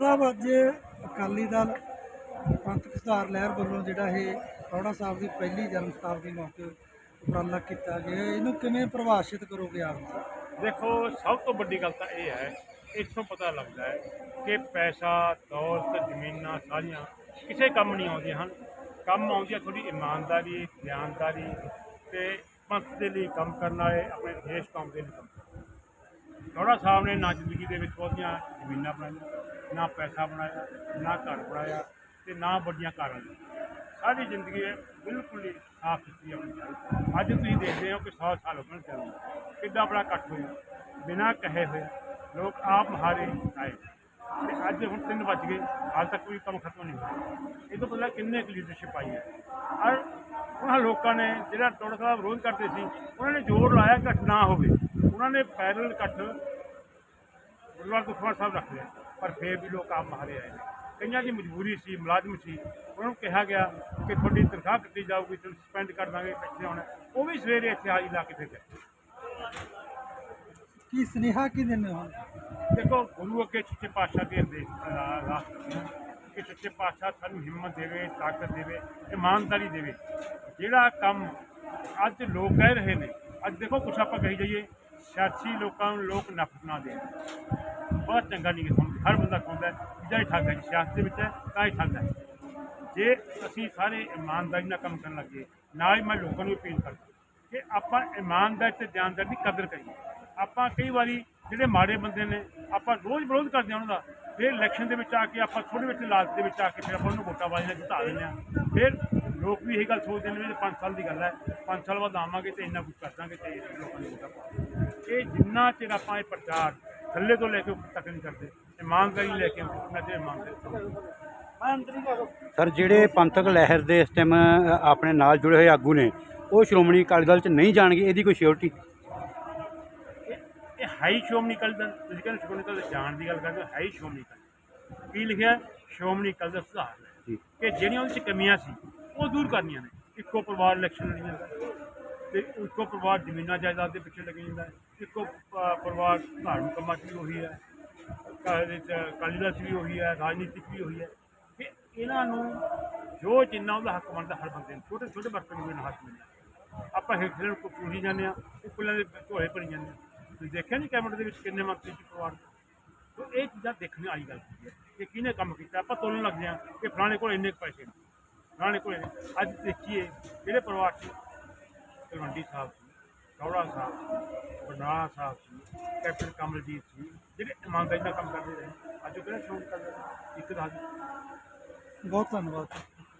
ਸਾਹਿਬ, ਅੱਜ ਅਕਾਲੀ ਦਲ ਪੰਥਕ ਸੁਧਾਰ ਲਹਿਰ ਵੱਲੋਂ ਜਿਹੜਾ ਇਹ ਰੌੜਾ ਸਾਹਿਬ ਦੀ ਪਹਿਲੀ ਜਨਮ ਸ਼ਤਾਬਦੀ ਮੌਕੇ ਉਪਰਾਲਾ ਕੀਤਾ ਗਿਆ। ਇਹਨੂੰ ਕਿਵੇਂ ਪ੍ਰਭਾਸ਼ਿਤ ਕਰੋਗੇ ਆਪ? ਜੀ ਦੇਖੋ, ਸਭ ਤੋਂ ਵੱਡੀ ਗੱਲ ਤਾਂ ਇਹ ਹੈ, ਇੱਥੋਂ ਪਤਾ ਲੱਗਦਾ ਹੈ ਕਿ ਪੈਸਾ, ਦੌਲਤ, ਜ਼ਮੀਨਾਂ ਸਾਰੀਆਂ ਕਿਸੇ ਕੰਮ ਨਹੀਂ ਆਉਂਦੀਆਂ ਹਨ। ਕੰਮ ਆਉਂਦੀਆਂ ਥੋੜੀ ਇਮਾਨਦਾਰੀ, ਗਿਆਨਦਾਰੀ ਤੇ ਪੰਥ ਦੇ ਲਈ ਕੰਮ ਕਰਨ ਵਾਲੇ ਆਪਣੇ ਦੇਸ਼ ਕੌਮ ਦੇ ਲਈ ਕੰਮ ਥੋੜਾ ਸਾਹਿਬ ਨੇ ਨਾ ਜ਼ਿੰਦਗੀ ਦੇ ਵਿੱਚ ਬਹੁਤੀਆਂ ਜ਼ਮੀਨਾਂ ਬਣਾਈਆਂ। ਨਾ ਪੈਸਾ ਬਣਾਇਆ, ਨਾ ਘਰ ਬਣਾਇਆ ਤੇ ਨਾ ਵੱਡੀਆਂ ਕਾਰਾਂ। ਲਈਆਂ। ਸਾਰੀ ਜ਼ਿੰਦਗੀ ਇਹ ਬਿਲਕੁਲ ਹੀ ਸਾਫ਼ ਸੁਥਰੀ ਆਪਣੀ ਚਾਹੀਦੀ। ਅੱਜ ਤੁਸੀਂ ਦੇਖਦੇ ਹੋ ਕਿ 100 ਸਾਲ ਹੋ ਗਏ ਚੱਲਦੇ ਕਿੱਦਾਂ ਬੜਾ ਇਕੱਠ ਹੋਇਆ। ਬਿਨਾਂ ਕਹੇ ਹੋਏ ਲੋਕ ਆਪ ਮਹਾਰੇ ਆਏ। ਤੇ ਅੱਜ ਹੁਣ 3 ਵੱਜ ਗਏ। ਹਾਲ ਤੱਕ ਕੋਈ ਕੰਮ ਖਤਮ ਨਹੀਂ ਹੋਇਆ। ਇਹ ਤੋਂ ਪਹਿਲਾਂ ਕਿੰਨੇ ਕੁ ਲੀਡਰਸ਼ਿਪ ਆਈ ਹੈ? ਔਰ ਉਹਨਾਂ ਲੋਕਾਂ ਨੇ ਜਿਹੜਾ ਟੋੜਾ ਸਾਹਿਬ ਵਿਰੋਧ ਕਰਦੇ ਸੀ, ਉਹਨਾਂ ਨੇ ਜ਼ੋਰ ਲਾਇਆ ਕਿ ਇਕੱਠ ਨਾ ਹੋਵੇ। ਉਹਨਾਂ ਨੇ ਪੈਰਲ ਇਕੱਠ ਗੁਰਦੁਆਰਾ ਦੁਖਵਾਰ ਸਾਹਿਬ ਰੱਖ ਲਿਆ। ਪਰ ਫੇਰ ਵੀ ਲੋਕ ਆਪ ਮਾਰੇ ਆਏ ਨੇ। ਕਈਆਂ ਦੀ ਮਜਬੂਰੀ ਸੀ ਮੁਲਾਜ਼ਮ ਸੀ। ਉਹਨਾਂ ਨੂੰ ਕਿਹਾ ਗਿਆ ਕਿ ਤੁਹਾਡੀ ਤਨਖਾਹ ਕੱਟੀ ਜਾਊਗੀ ਤੁਹਾਨੂੰ ਸਸਪੈਂਡ ਕਰ ਦਾਂਗੇ ਪਿੱਛੇ ਆਉਣਾ ਉਹ ਵੀ ਸਵੇਰੇ ਇੱਥੇ ਹਾਜ਼ਰੀ ਲਾ ਕੇ ਫਿਰ ਗਏ। ਕੀ ਸੁਨੇਹਾ ਕੀ ਦਿੰਦੇ ਹੋ? ਦੇਖੋ ਗੁਰੂ ਅੱਗੇ ਸੱਚੇ ਪਾਤਸ਼ਾਹ ਦੇ ਹਾਂ ਕਿ ਸੱਚੇ ਪਾਤਸ਼ਾਹ ਸਾਨੂੰ ਹਿੰਮਤ ਦੇਵੇ ਤਾਕਤ ਦੇਵੇ ਇਮਾਨਦਾਰੀ ਦੇਵੇ। ਜਿਹੜਾ ਕੰਮ ਅੱਜ ਲੋਕ ਕਹਿ ਰਹੇ ਨੇ ਅੱਜ ਦੇਖੋ ਕੁਛ ਆਪਾਂ ਕਹੀ ਜਾਈਏ ਸਿਆਸੀ ਲੋਕਾਂ ਨੂੰ ਲੋਕ ਨਫ਼ਰਤ ਨਾ ਦੇਣ। ਬਹੁਤ ਚੰਗਾ ਨਹੀਂ ਸਮਝ ਹਰ ਬੰਦਾ ਕਹਿੰਦਾ ਹੈ ਕਿ ਜਿਹੜਾ ਠੱਗ ਹੈ ਸਿਆਸਤ ਦੇ ਵਿੱਚ ਹੈ, ਤਾਂ ਹੀ ਠੱਗ ਹੈ। ਜੇ ਅਸੀਂ ਸਾਰੇ ਇਮਾਨਦਾਰੀ ਨਾਲ ਕੰਮ ਕਰਨ ਲੱਗੇ, ਨਾਲ ਹੀ ਮੈਂ ਲੋਕਾਂ ਨੂੰ ਅਪੀਲ ਕਰਦਾ ਕਿ ਆਪਾਂ ਇਮਾਨਦਾਰੀ ਤੇ ਜਾਨਦਾਰ ਦੀ ਕਦਰ ਕਰੀਏ। ਆਪਾਂ ਕਈ ਵਾਰੀ ਜਿਹੜੇ ਮਾੜੇ ਬੰਦੇ ਨੇ, ਆਪਾਂ ਰੋਜ਼ ਵਿਰੋਧ ਕਰਦੇ ਹਾਂ ਉਹਨਾਂ ਦਾ, ਫਿਰ ਇਲੈਕਸ਼ਨ ਦੇ ਵਿੱਚ ਆ ਕੇ ਆਪਾਂ ਥੋੜੇ ਵਿੱਚ ਲਾਲਚ ਦੇ ਵਿੱਚ ਆ ਕੇ ਫਿਰ ਆਪਾਂ ਉਹਨੂੰ ਵੋਟਾਂ ਵਾਲੇ ਨਾਲ ਜਿਤਾ ਦਿੰਦੇ ਹਾਂ। ਫਿਰ ਲੋਕ ਵੀ ਇਹ ਗੱਲ ਸੋਚਦੇ ਨੇ ਵੀ 5 ਸਾਲ ਦੀ ਗੱਲ ਹੈ 5 ਸਾਲ ਬਾਅਦ ਆਵਾਂਗੇ ਤੇ ਇੰਨਾ ਕੁਝ ਕਰ ਦਾਂਗੇ ਤੇ ਲੋਕਾਂ ਨੂੰ ਵੋਟਾਂ ਇਹ ਜਿੰਨਾ ਚਿਰ ਆਪਾਂ ਇਹ ਪ੍ਰਚਾਰ ਥੱਲੇ ਤੋਂ ਲੈ ਕੇ ਉੱਪਰ ਤੱਕ ਨਹੀਂ ਕਰਦੇ ਇਮਾਨਦਾਰੀ ਲੈ ਕੇ ਉਹਨਾਂ ਤੇ ਇਮਾਨਦਾਰੀ ਸਰ ਜਿਹੜੇ ਪੰਥਕ ਲਹਿਰ ਦੇ ਇਸ ਟਾਈਮ ਆਪਣੇ ਨਾਲ ਜੁੜੇ ਹੋਏ ਆਗੂ ਨੇ ਉਹ ਸ਼੍ਰੋਮਣੀ ਅਕਾਲੀ ਦਲ ਚ ਨਹੀਂ ਜਾਣਗੇ ਇਹਦੀ ਕੋਈ ਸਿਓਰਟੀ ਇਹ ਹਾਈ ਸ਼੍ਰੋਮਣੀ ਅਕਾਲੀ ਦਲ ਤੁਸੀਂ ਕਹਿੰਦੇ ਸ਼੍ਰੋਮਣੀ ਅਕਾਲੀ ਦਲ ਜਾਣ ਦੀ ਗੱਲ ਕਰਦੇ ਹੋ ਹਾਈ ਸ਼੍ਰੋਮਣੀ ਅਕਾਲੀ ਦਲ। ਕੀ ਲਿਖਿਆ? ਸ਼੍ਰੋਮਣੀ ਅਕਾਲੀ ਦਲ ਸੁਧਾਰ ਜੀ। ਕਿ ਜਿਹੜੀਆਂ ਉਹਦੇ ਚ ਕਮੀਆਂ ਸੀ ਉਹ ਦੂਰ ਕਰਨੀਆਂ ਨੇ ਇੱਕੋ ਪਰਿਵਾਰ ਇਲੈਕਸ਼ਨ ਲੜੀ ਜਾਂਦਾ ਹੈ। ਤੇ ਇੱਕੋ ਪਰਿਵਾਰ ਜ਼ਮੀਨਾਂ ਜਾਇਦਾਦ ਦੇ ਪਿੱਛੇ ਲੱਗੀ ਜਾਂਦਾ। ਇੱਕੋ ਪਰਿਵਾਰ ਧਾਰਮਿਕ ਕੰਮਾਂ 'ਚ ਵੀ ਉਹੀ ਹੈ ਅਕਾਲੀ ਦਲ 'ਚ ਵੀ ਉਹੀ ਹੈ, ਰਾਜਨੀਤਿਕ ਵੀ ਉਹੀ ਹੈ। ਕਿ ਇਹਨਾਂ ਨੂੰ ਜੋ ਜਿੰਨਾ ਉਹਦਾ ਹੱਕ ਬਣਦਾ, ਹਰ ਬੰਦੇ ਨੂੰ। ਛੋਟੇ ਛੋਟੇ ਬਰਤਨ ਨੂੰ ਵੀ ਨਾ ਹੱਕ ਮਿਲਦਾ। ਆਪਾਂ ਹੇਠਲੇ ਨੂੰ ਪੂਰੀ ਜਾਂਦੇ ਆ ਉੱਪਰਲੇ ਦੇ ਝੋਲੇ ਭਰੀ ਜਾਂਦੇ ਆ ਤੁਸੀਂ ਦੇਖਿਆ ਨਹੀਂ ਕੈਬਨਿਟ ਦੇ ਵਿੱਚ ਕਿੰਨੇ ਮੰਤਰੀ ਸੀ ਪਰਿਵਾਰ ਦੇ? ਇਹ ਚੀਜ਼ਾਂ ਦੇਖਣ ਵਾਲੀ ਗੱਲ ਹੁੰਦੀ ਹੈ ਕਿ ਕਿਹਨੇ ਕੰਮ ਕੀਤਾ। ਆਪਾਂ ਤੋਲਣ ਲੱਗਦੇ ਜਾਂਦੇ ਆ ਕਿ ਫਲਾਣੇ ਕੋਲ ਇੰਨੇ ਕੁ ਪੈਸੇ ਨੇ। ਫਲਾਣੇ ਕੋਲ ਅੱਜ ਦੇਖੀਏ ਜਿਹੜੇ ਪਰਿਵਾਰ 'ਚ? ਤਲਵੰਡੀ ਸਾਹਿਬ। ਚੌੜਾ ਸਾਹਿਬ ਸੀ ਬਰਨਾਲਾ ਸਾਹਿਬ ਸੀ ਕੈਪਟਨ ਕਮਲਜੀਤ ਸੀ, ਜਿਹੜੇ ਇਮਾਨਦਾਰੀ ਨਾਲ ਕੰਮ ਕਰਦੇ ਰਹੇ। ਅੱਜ ਉਹ ਕਿਹੜਾ ਸ਼ੌਕ ਕਰਦੇ ਨੇ? ਇੱਕ ਦੱਸ ਬਹੁਤ ਧੰਨਵਾਦ।